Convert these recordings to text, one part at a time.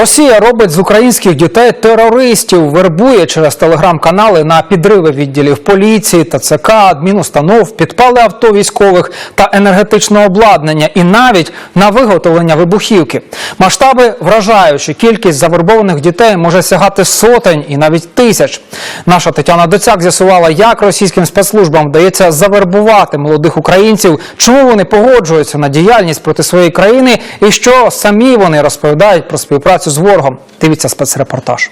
Росія робить з українських дітей терористів, вербує через телеграм-канали на підриви відділів поліції, ТЦК, адмінустанов, підпали авто військових та енергетичного обладнання і навіть на виготовлення вибухівки. Масштаби вражаючі. Кількість завербованих дітей може сягати сотень і навіть тисяч. Наша Тетяна Доцяк з'ясувала, як російським спецслужбам вдається завербувати молодих українців, чому вони погоджуються на діяльність проти своєї країни і що самі вони розповідають про співпрацю з ворогом. Дивіться спецрепортаж.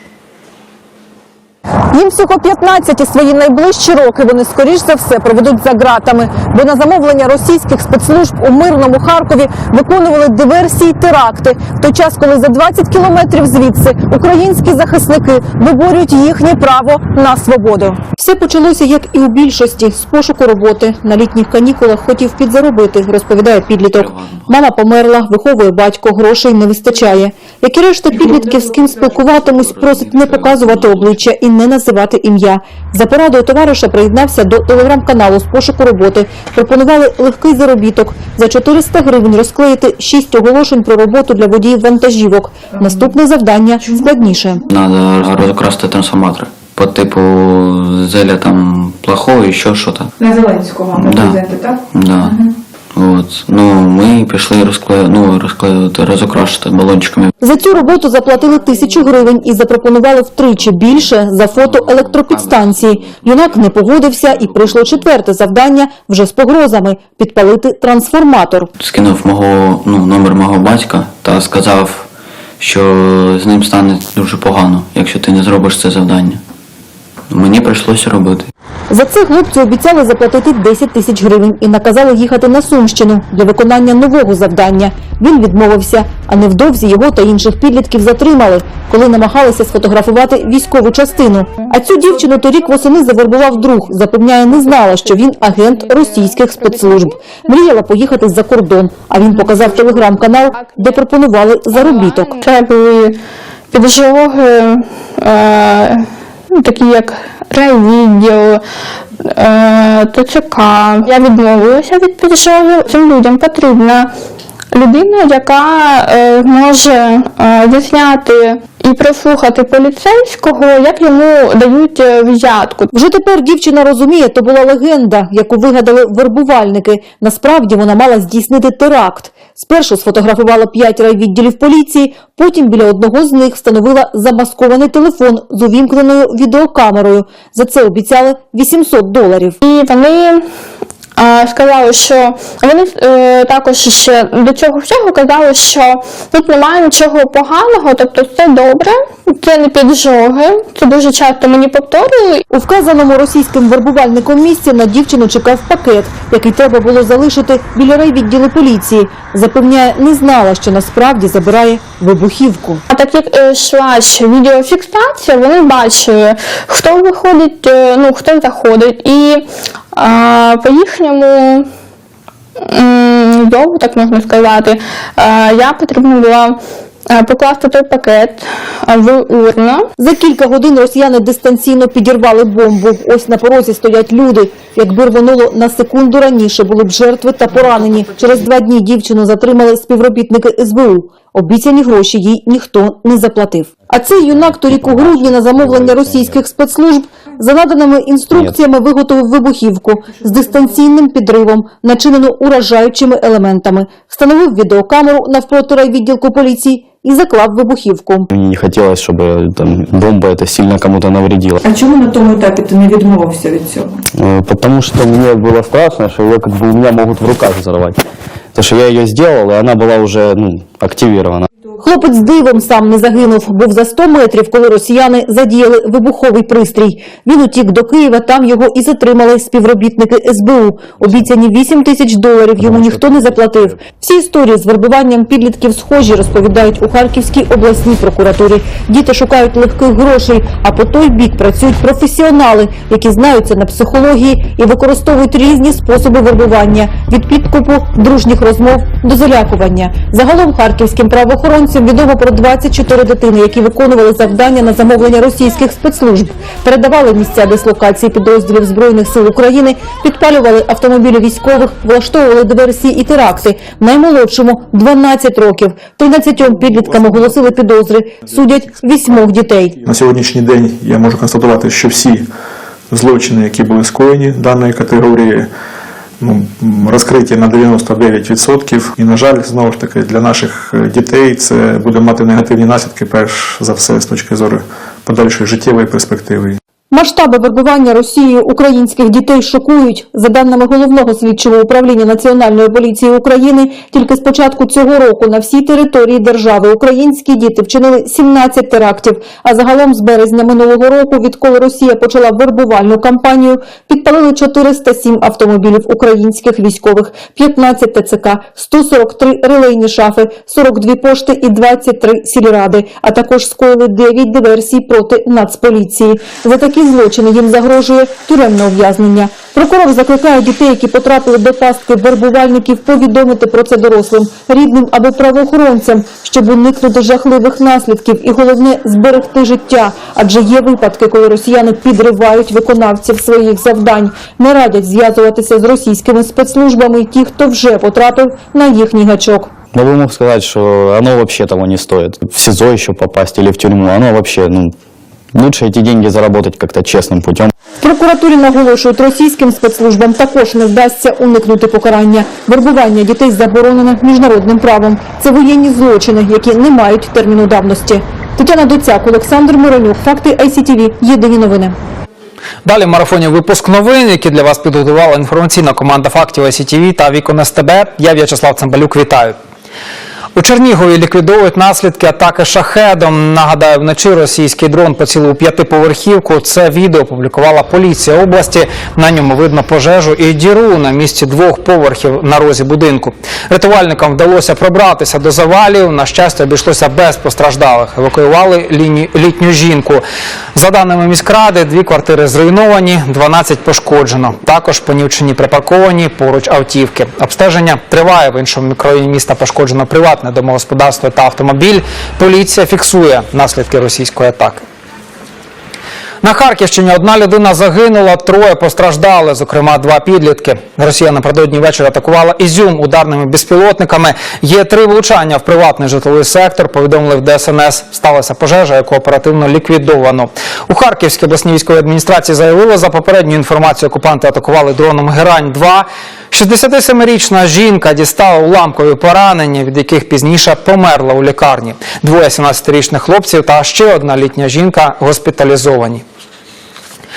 Їм всього 15 і свої найближчі роки вони скоріш за все проведуть за ґратами, бо на замовлення російських спецслужб у мирному Харкові виконували диверсії теракти. В той час, коли за 20 кілометрів звідси українські захисники виборюють їхнє право на свободу. Все почалося, як і у більшості, з пошуку роботи. На літніх канікулах хотів підзаробити, розповідає підліток. Мама померла, виховує батько, грошей не вистачає. Як і решта підлітків, з ким спілкуватимусь, просить не показувати обличчя і не називати ім'я. За порадою товариша приєднався до телеграм-каналу з пошуку роботи. Пропонували легкий заробіток. За 400 гривень розклеїти 6 оголошень про роботу для водіїв вантажівок. Наступне завдання складніше. Надо разукрасти трансформатор по типу зеля там плохого, еще что-то. На Зеленського, на Да. президента, так? Да. От. Ну, ми пішли розклею, ну, розклеювати, розукрашити балончиками. За цю роботу заплатили тисячу гривень і запропонували втричі більше за фото електропідстанції. Юнак не погодився і прийшло четверте завдання вже з погрозами – підпалити трансформатор. Скинув мого, ну, номер мого батька та сказав, що з ним стане дуже погано, якщо ти не зробиш це завдання. Мені прийшлося робити. За це хлопцю обіцяли заплатити 10 тисяч гривень і наказали їхати на Сумщину для виконання нового завдання. Він відмовився, а невдовзі його та інших підлітків затримали, коли намагалися сфотографувати військову частину. А цю дівчину торік восени завербував друг. Запевняє, не знала, що він агент російських спецслужб. Мріяла поїхати за кордон, а він показав телеграм-канал, де пропонували заробіток. Це були піджоги, такі як райвідділ, е, ТЦК. Я відмовилася від піджогів. Цим людям потрібна людина, яка е, може е, зазняти і прослухати поліцейського, як йому дають е, взятку. Вже тепер дівчина розуміє, то була легенда, яку вигадали вербувальники. Насправді вона мала здійснити теракт. Спершу сфотографувала п'ять райвідділів поліції, потім біля одного з них встановила замаскований телефон з увімкненою відеокамерою. За це обіцяли 800 доларів. І вони е, сказали, що вони е, також ще до цього всього казали, що тут немає нічого поганого, тобто все добре, це не піджоги. Це дуже часто мені повторювали. У вказаному російським вербувальником місці на дівчину чекав пакет, який треба було залишити біля райвідділу поліції. Запевняє, не знала, що насправді забирає вибухівку. А так як е, йшла ще відеофіксація, вони бачили, хто виходить, е, ну хто заходить, і е, по їхньому м, довгу, так можна сказати, я потрібна була е, покласти той пакет в урну. За кілька годин росіяни дистанційно підірвали бомбу. Ось на порозі стоять люди. Якби рвонуло на секунду раніше, були б жертви та поранені. Через два дні дівчину затримали співробітники СБУ. Обіцяні гроші їй ніхто не заплатив. А цей юнак торік у грудні на замовлення російських спецслужб за наданими інструкціями виготовив вибухівку з дистанційним підривом, начинену уражаючими елементами. Встановив відеокамеру навпроти райвідділку поліції і заклав вибухівку. Мне не хотелось, чтобы там бомба это сильно кому-то навредила. А чому на тому етапі ти не відмовився від цього? Э, Потому что мне было страшно, что ее как бы у меня могут в руках взорвать. Потому что я ее сделал, и она была уже ну, активирована. Хлопець дивом сам не загинув. Був за 100 метрів, коли росіяни задіяли вибуховий пристрій. Він утік до Києва, там його і затримали співробітники СБУ. Обіцяні 8 тисяч доларів йому ніхто не заплатив. Всі історії з вербуванням підлітків схожі, розповідають у Харківській обласній прокуратурі. Діти шукають легких грошей, а по той бік працюють професіонали, які знаються на психології і використовують різні способи вербування – від підкупу, дружніх розмов до залякування. Загалом харківським правоохоронцям правоохоронцям відомо про 24 дитини, які виконували завдання на замовлення російських спецслужб, передавали місця дислокації підрозділів збройних сил України, підпалювали автомобілі військових, влаштовували диверсії і теракти. Наймолодшому 12 років. 13 підліткам оголосили підозри. Судять вісьмох дітей. На сьогоднішній день я можу констатувати, що всі злочини, які були скоєні даної категорії, ну, розкриті на 99%. І, на жаль, знову ж таки, для наших е, дітей це буде мати негативні наслідки, перш за все, з точки зору подальшої життєвої перспективи. Масштаби вербування Росією українських дітей шокують. За даними головного слідчого управління Національної поліції України, тільки з початку цього року на всій території держави українські діти вчинили 17 терактів. А загалом з березня минулого року, відколи Росія почала вербувальну кампанію, підпалили 407 автомобілів українських військових, 15 ТЦК, 143 релейні шафи, 42 пошти і 23 сільради, а також скоїли 9 диверсій проти Нацполіції. За такі злочини їм загрожує тюремне ув'язнення. Прокурор закликає дітей, які потрапили до пастки вербувальників, повідомити про це дорослим, рідним або правоохоронцям, щоб уникнути жахливих наслідків і головне зберегти життя. Адже є випадки, коли росіяни підривають виконавців своїх завдань, не радять зв'язуватися з російськими спецслужбами ті, хто вже потрапив на їхній гачок. Но бы мог сказать, что оно вообще того не стоит. В СИЗО еще попасть или в тюрьму, оно вообще, ну, лучше эти деньги заработать как-то честным путем. В прокуратурі наголошують, російським спецслужбам також не вдасться уникнути покарання. Вербування дітей заборонено міжнародним правом. Це воєнні злочини, які не мають терміну давності. Тетяна Доцяк, Олександр Миронюк, Факти ICTV. Єдині новини. Далі в марафоні випуск новин, які для вас підготувала інформаційна команда фактів СІТВ та Вікон СТБ. Я В'ячеслав Цимбалюк. Вітаю. У Чернігові ліквідовують наслідки атаки шахедом. Нагадаю, вночі російський дрон поцілив п'ятиповерхівку. Це відео опублікувала поліція області. На ньому видно пожежу і діру на місці двох поверхів на розі будинку. Рятувальникам вдалося пробратися до завалів. На щастя, обійшлося без постраждалих. Евакуювали ліні... літню жінку. За даними міськради, дві квартири зруйновані, 12 пошкоджено. Також понівчені припарковані поруч автівки. Обстеження триває в іншому мікрорайоні міста. Пошкоджено приватне домогосподарство та автомобіль. Поліція фіксує наслідки російської атаки. На Харківщині одна людина загинула, троє постраждали, зокрема два підлітки. Росія напередодні вечора атакувала Ізюм ударними безпілотниками. Є три влучання в приватний житловий сектор. Повідомили в ДСНС. Сталася пожежа, яку оперативно ліквідовано. У Харківській обласній військовій адміністрації заявили, за попередньою інформацією, окупанти атакували дроном Герань-2. 67-річна жінка дістала уламкові поранення, від яких пізніше померла у лікарні. Двоє 17-річних хлопців та ще одна літня жінка госпіталізовані.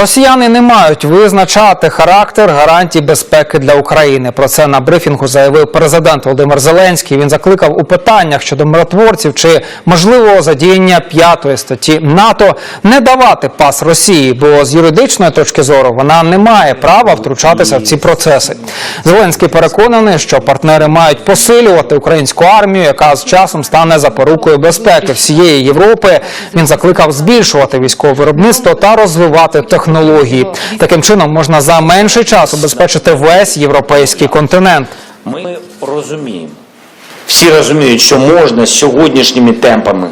Росіяни не мають визначати характер гарантій безпеки для України. Про це на брифінгу заявив президент Володимир Зеленський. Він закликав у питаннях щодо миротворців чи можливого задіяння п'ятої статті НАТО не давати пас Росії, бо з юридичної точки зору вона не має права втручатися в ці процеси. Зеленський переконаний, що партнери мають посилювати українську армію, яка з часом стане запорукою безпеки всієї Європи. Він закликав збільшувати військове виробництво та розвивати технології. Таким чином можна за менший час обезпечити весь європейський континент. Ми розуміємо, всі розуміють, що можна сьогоднішніми темпами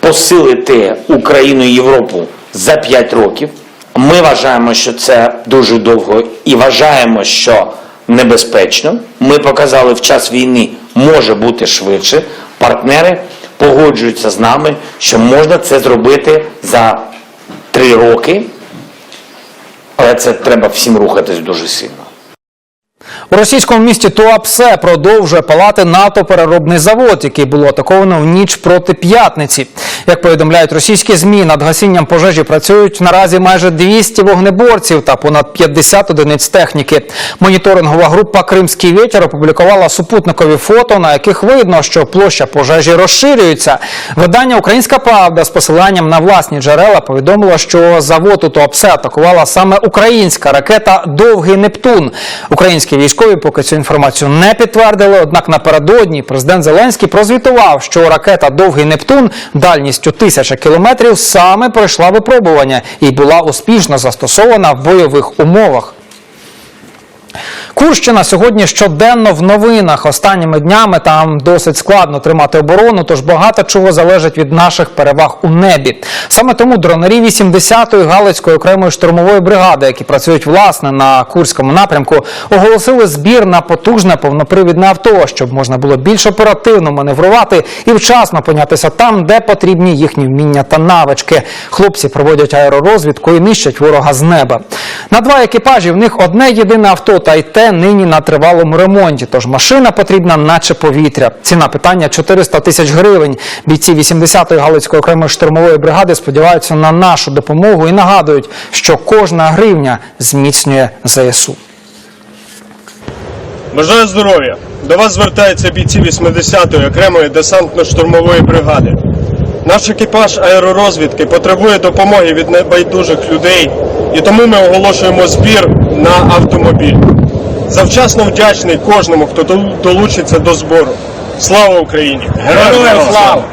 посилити Україну і Європу за 5 років. Ми вважаємо, що це дуже довго і вважаємо, що небезпечно. Ми показали в час війни може бути швидше. Партнери погоджуються з нами, що можна це зробити за 3 роки, але це треба всім рухатись дуже сильно. У російському місті Туапсе продовжує палати нафтопереробний завод, який було атаковано в ніч проти п'ятниці. Як повідомляють російські змі, над гасінням пожежі працюють наразі майже 200 вогнеборців та понад 50 одиниць техніки. Моніторингова група Кримський вітер опублікувала супутникові фото, на яких видно, що площа пожежі розширюється. Видання Українська Правда з посиланням на власні джерела повідомило, що завод у Туапсе атакувала саме українська ракета Довгий Нептун. Українські військові поки цю інформацію не підтвердили. Однак напередодні президент Зеленський прозвітував, що ракета Довгий Нептун дальністю тисяча кілометрів саме пройшла випробування і була успішно застосована в бойових умовах. Курщина сьогодні щоденно в новинах. Останніми днями там досить складно тримати оборону, тож багато чого залежить від наших переваг у небі. Саме тому дронарі 80-ї Галицької окремої штурмової бригади, які працюють власне на Курському напрямку, оголосили збір на потужне повнопривідне авто, щоб можна було більш оперативно маневрувати і вчасно опинятися там, де потрібні їхні вміння та навички. Хлопці проводять аеророзвідку і нищать ворога з неба. На два екіпажі в них одне єдине авто, та й те нині на тривалому ремонті. Тож машина потрібна, наче повітря. Ціна питання 400 тисяч гривень. Бійці 80-ї Галицької окремої штурмової бригади сподіваються на нашу допомогу і нагадують, що кожна гривня зміцнює ЗСУ. Бажаю здоров'я! До вас звертаються бійці 80-ї окремої десантно-штурмової бригади. Наш екіпаж аеророзвідки потребує допомоги від небайдужих людей, і тому ми оголошуємо збір на автомобіль. Завчасно вдячний кожному, хто дол- долучиться до збору. Слава Україні! Героям слава!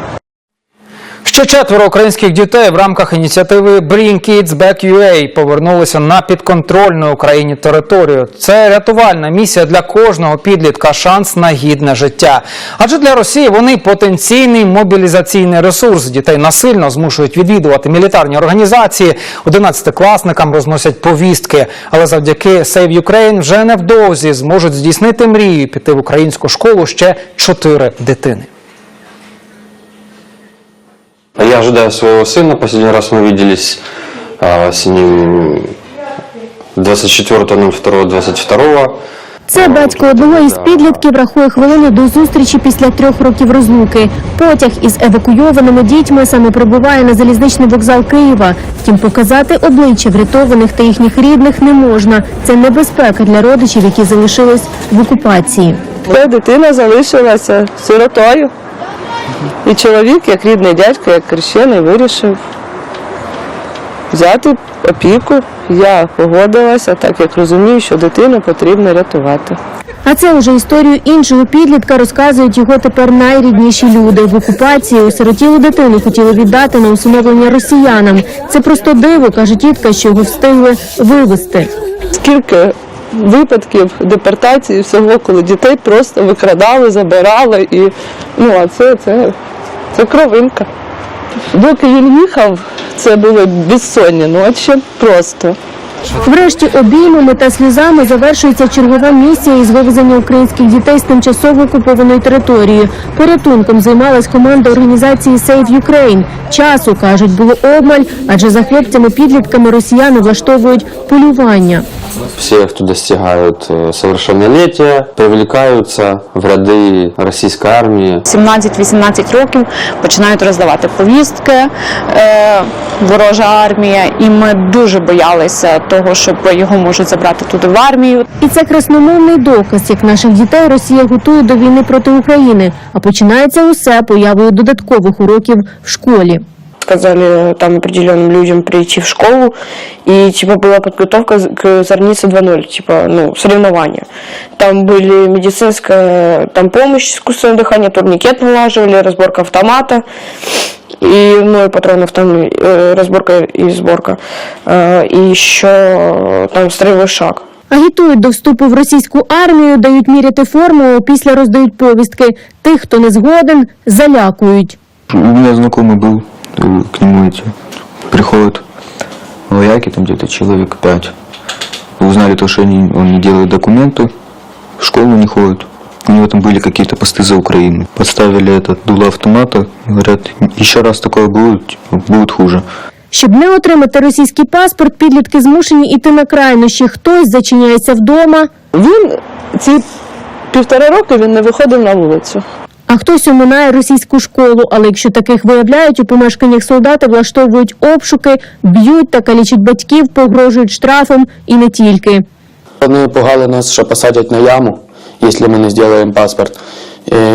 Ще четверо українських дітей в рамках ініціативи Bring Kids Back UA повернулися на підконтрольну Україні територію. Це рятувальна місія для кожного підлітка, шанс на гідне життя. Адже для Росії вони потенційний мобілізаційний ресурс. Дітей насильно змушують відвідувати мілітарні організації. Одинадцятикласникам розносять повістки. Але завдяки Save Ukraine вже невдовзі зможуть здійснити мрію піти в українську школу ще чотири дитини. Я ожидаю своего сына. Последний раз мы виделись а, с ним 24.02.22. Це батько одного із підлітків рахує хвилини до зустрічі після трьох років розлуки. Потяг із евакуйованими дітьми саме прибуває на залізничний вокзал Києва. Втім, показати обличчя врятованих та їхніх рідних не можна. Це небезпека для родичів, які залишились в окупації. Та дитина залишилася сиротою. І чоловік, як рідний дядько, як хрещений, вирішив взяти опіку. Я погодилася, так як розумію, що дитину потрібно рятувати. А це уже історію іншого підлітка розказують його тепер найрідніші люди. В окупації осиротілу дитину хотіли віддати на усиновлення росіянам. Це просто диво, каже тітка, що його встигли вивезти. Скільки випадків депортації всього, коли дітей просто викрадали, забирали і ну а це, це, це кровинка. Доки він їхав, це були безсонні ночі просто. Врешті обіймами та сльозами завершується чергова місія із вивезення українських дітей з тимчасово окупованої території. Порятунком займалась команда організації Save Ukraine. Часу кажуть, було обмаль, адже за хлопцями-підлітками росіяни влаштовують полювання. Все, кто достигают э, совершеннолетия, привлекаются в ряды российской армии. 17-18 років починають роздавати повістки е, ворожа армія, і ми дуже боялися того, що його можуть забрати туди в армію. І це красномовний доказ, як наших дітей Росія готує до війни проти України. А починається усе появою додаткових уроків в школі Сказали там определенным людям прийти в школу, и типа была подготовка к Зорнице 2.0, типа, ну, соревнования. Там были медицинская там помощь, искусственное дыхание, турникет налаживали, разборка автомата, и, ну, и патронов там, э, разборка и сборка. Э, и еще э, там строевой шаг. Агітують до вступу в російську армію, дають міряти форму, а після роздають повістки. Тих, хто не згоден, залякують. У меня знакомый был, э, к нему эти приходят вояки, там где-то человек пять. Узнали то, что они, он не делает документы, в школу не ходит. У него там были какие-то посты за Украину. Подставили этот дуло автомата, говорят, еще раз такое будет, типа, будет хуже. Щоб не отримати російський паспорт, підлітки змушені йти на крайнощі. Хтось зачиняється вдома, Він ці півтора роки він не виходив на вулицю. а хтось оминає російську школу. Але якщо таких виявляють, у помешканнях солдати влаштовують обшуки, б'ють та калічать батьків, погрожують штрафом і не тільки. Вони пугали нас, що посадять на яму, якщо ми не зробимо паспорт,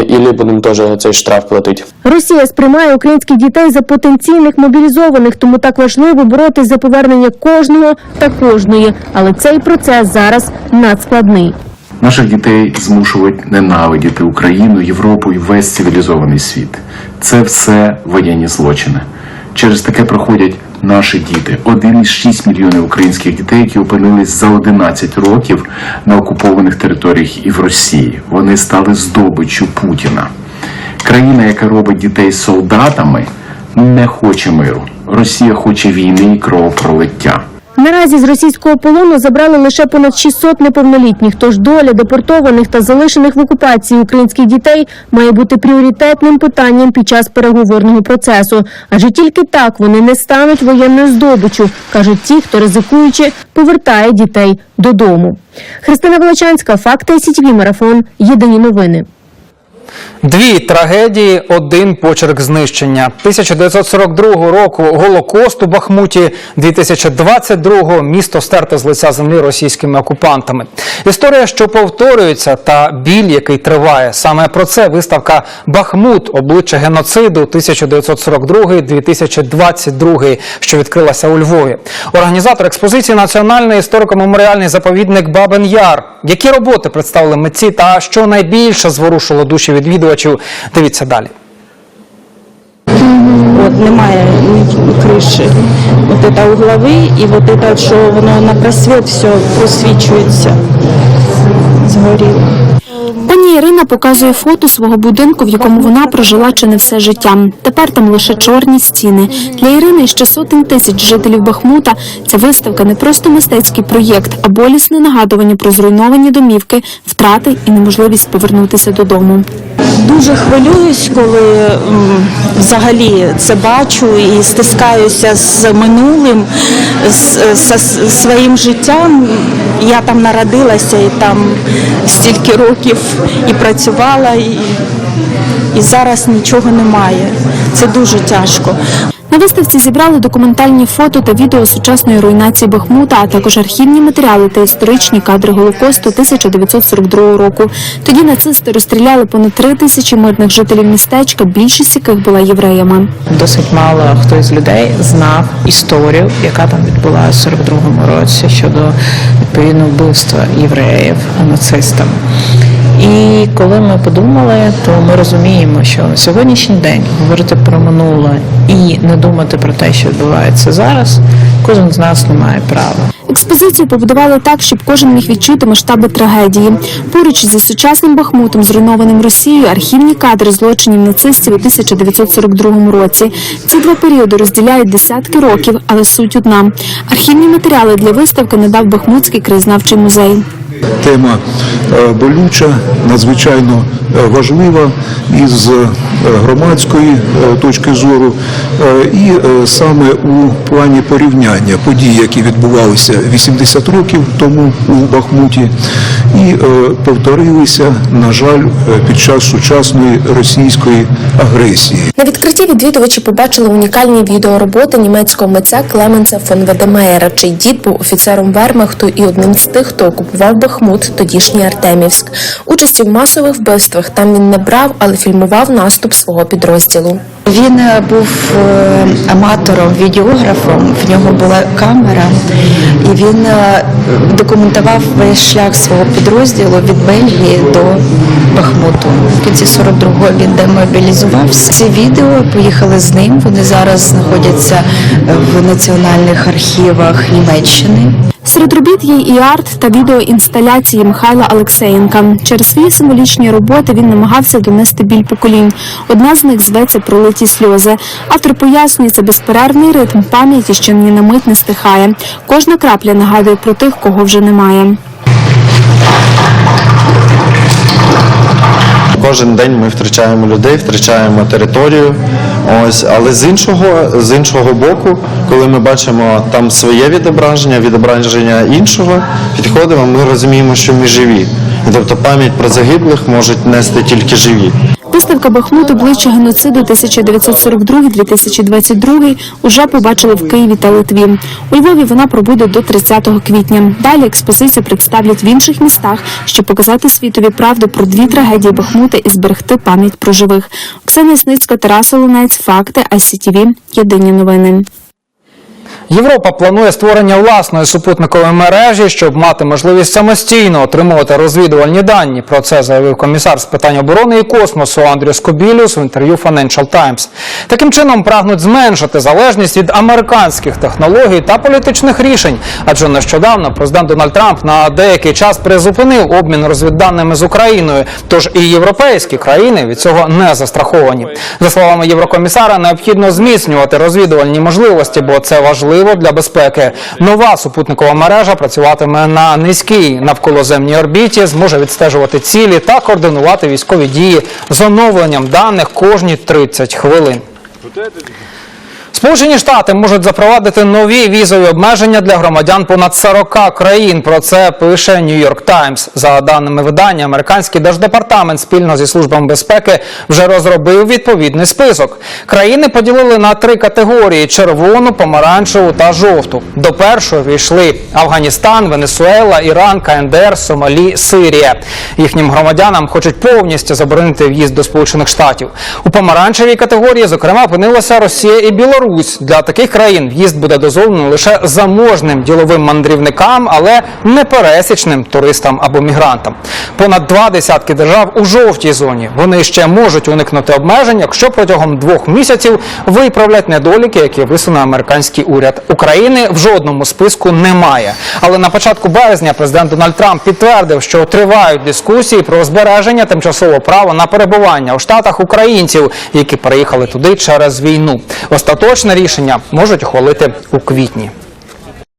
і будемо теж цей штраф платити. Росія сприймає українських дітей за потенційних мобілізованих, тому так важливо боротись за повернення кожного та кожної. Але цей процес зараз надскладний. Наших дітей змушують ненавидіти Україну, Європу і весь цивілізований світ. Це все воєнні злочини. Через таке проходять наші діти. 1,6 мільйонів українських дітей, які опинились за 11 років на окупованих територіях і в Росії. Вони стали здобиччю Путіна. Країна, яка робить дітей солдатами, не хоче миру. Росія хоче війни і кровопролиття. Наразі з російського полону забрали лише понад 600 неповнолітніх. Тож доля депортованих та залишених в окупації українських дітей має бути пріоритетним питанням під час переговорного процесу. Адже тільки так вони не стануть воєнною здобиччю, кажуть ті, хто ризикуючи повертає дітей додому. Христина Волочанська, факти СІТВ Марафон. Єдині новини. Дві трагедії, один почерк знищення. 1942 року Голокост у Бахмуті, 2022 місто стерте з лиця землі російськими окупантами. Історія, що повторюється, та біль, який триває. Саме про це виставка Бахмут, обличчя геноциду 1942-2022, що відкрилася у Львові. Організатор експозиції Національний історико-меморіальний заповідник Бабин Яр. Які роботи представили митці та що найбільше зворушило душі відвідувачів? Дивіться далі. От немає криші. От это угловий, і от это, що воно на просвіт все просвічується. Згоріло. Пані Ірина показує фото свого будинку, в якому вона прожила чи не все життя. Тепер там лише чорні стіни. Для Ірини і ще сотень тисяч жителів Бахмута ця виставка не просто мистецький проєкт, а болісне нагадування про зруйновані домівки, втрати і неможливість повернутися додому. Дуже хвилююсь, коли взагалі це бачу і стискаюся з минулим, з, з- з своїм життям. Я там народилася і там стільки років і працювала, і, і зараз нічого немає. Це дуже тяжко. На виставці зібрали документальні фото та відео сучасної руйнації Бахмута, а також архівні матеріали та історичні кадри Голокосту 1942 року. Тоді нацисти розстріляли понад три тисячі мирних жителів містечка, більшість яких була євреями. Досить мало хто із людей знав історію, яка там відбулася в 42-му році щодо відповідно вбивства євреїв нацистами. І коли ми подумали, то ми розуміємо, що на сьогоднішній день говорити про минуле і не думати про те, що відбувається зараз, кожен з нас не має права. Експозицію побудували так, щоб кожен міг відчути масштаби трагедії. Поруч зі сучасним Бахмутом, зруйнованим Росією, архівні кадри злочинів нацистів у 1942 році. Ці два періоди розділяють десятки років, але суть одна. Архівні матеріали для виставки надав Бахмутський краєзнавчий музей. Тема е, болюча, надзвичайно е, важлива із е, громадської точки зору, і саме у плані порівняння подій, які відбувалися 80 років тому у Бахмуті, і повторилися, на жаль, під час сучасної російської агресії. На відкритті відвідувачі побачили унікальні відеороботи німецького митця Клеменса фон Ведемеєра, чий дід був офіцером Вермахту і одним з тих, хто окупував Бахмут, тодішній Артемівськ. Участі в масових вбивствах там він не брав, але фільмував наступ свого підрозділу. Він е, був е, аматором, відеографом, в нього була камера, і він е, документував весь шлях свого підрозділу від Бельгії до Бахмуту. В кінці 42-го він демобілізувався. Ці відео поїхали з ним. Вони зараз знаходяться в національних архівах Німеччини. Серед робіт є і арт та відеоінсталяції Михайла Алексеєнка. Через свої символічні роботи він намагався донести біль поколінь. Одна з них зветься Пролиті сльози. Автор пояснює, це безперервний ритм пам'яті, що ні на мить не стихає. Кожна крапля нагадує про тих, кого вже немає. Кожен день ми втрачаємо людей, втрачаємо територію. Ось, але з іншого, з іншого боку, коли ми бачимо там своє відображення, відображення іншого, підходимо, ми розуміємо, що ми живі. Тобто пам'ять про загиблих можуть нести тільки живі. Виставка Бахмут обличчя геноциду 1942-2022 уже побачили в Києві та Литві. У Львові вона пробуде до 30 квітня. Далі експозиція представлять в інших містах, щоб показати світові правду про дві трагедії Бахмута і зберегти пам'ять про живих. Оксана Ясницька, Тарас Олонець, Факти, ICTV. Єдині новини. Європа планує створення власної супутникової мережі, щоб мати можливість самостійно отримувати розвідувальні дані. Про це заявив комісар з питань оборони і космосу Андрій Скобілюс в інтерв'ю Financial Times. Таким чином прагнуть зменшити залежність від американських технологій та політичних рішень. Адже нещодавно президент Дональд Трамп на деякий час призупинив обмін розвідданими з Україною. Тож і європейські країни від цього не застраховані. За словами єврокомісара, необхідно зміцнювати розвідувальні можливості, бо це важливо для безпеки. Нова супутникова мережа працюватиме на низькій навколоземній орбіті, зможе відстежувати цілі та координувати військові дії з оновленням даних кожні 30 хвилин. Сполучені Штати можуть запровадити нові візові обмеження для громадян понад 40 країн. Про це пише York Times. За даними видання, американський держдепартамент спільно зі службами безпеки вже розробив відповідний список. Країни поділили на три категорії: червону, помаранчеву та жовту. До першої війшли Афганістан, Венесуела, Іран, КНДР, Сомалі, Сирія. Їхнім громадянам хочуть повністю заборонити в'їзд до Сполучених Штатів. У помаранчевій категорії, зокрема, опинилася Росія і Білорусь. Для таких країн в'їзд буде дозволений лише заможним діловим мандрівникам, але не пересічним туристам або мігрантам. Понад два десятки держав у жовтій зоні. Вони ще можуть уникнути обмежень, якщо протягом двох місяців виправлять недоліки, які висунув американський уряд. України в жодному списку немає. Але на початку березня президент Дональд Трамп підтвердив, що тривають дискусії про збереження тимчасового права на перебування у штатах українців, які переїхали туди через війну. Остаточне рішення можуть ухвалити у квітні.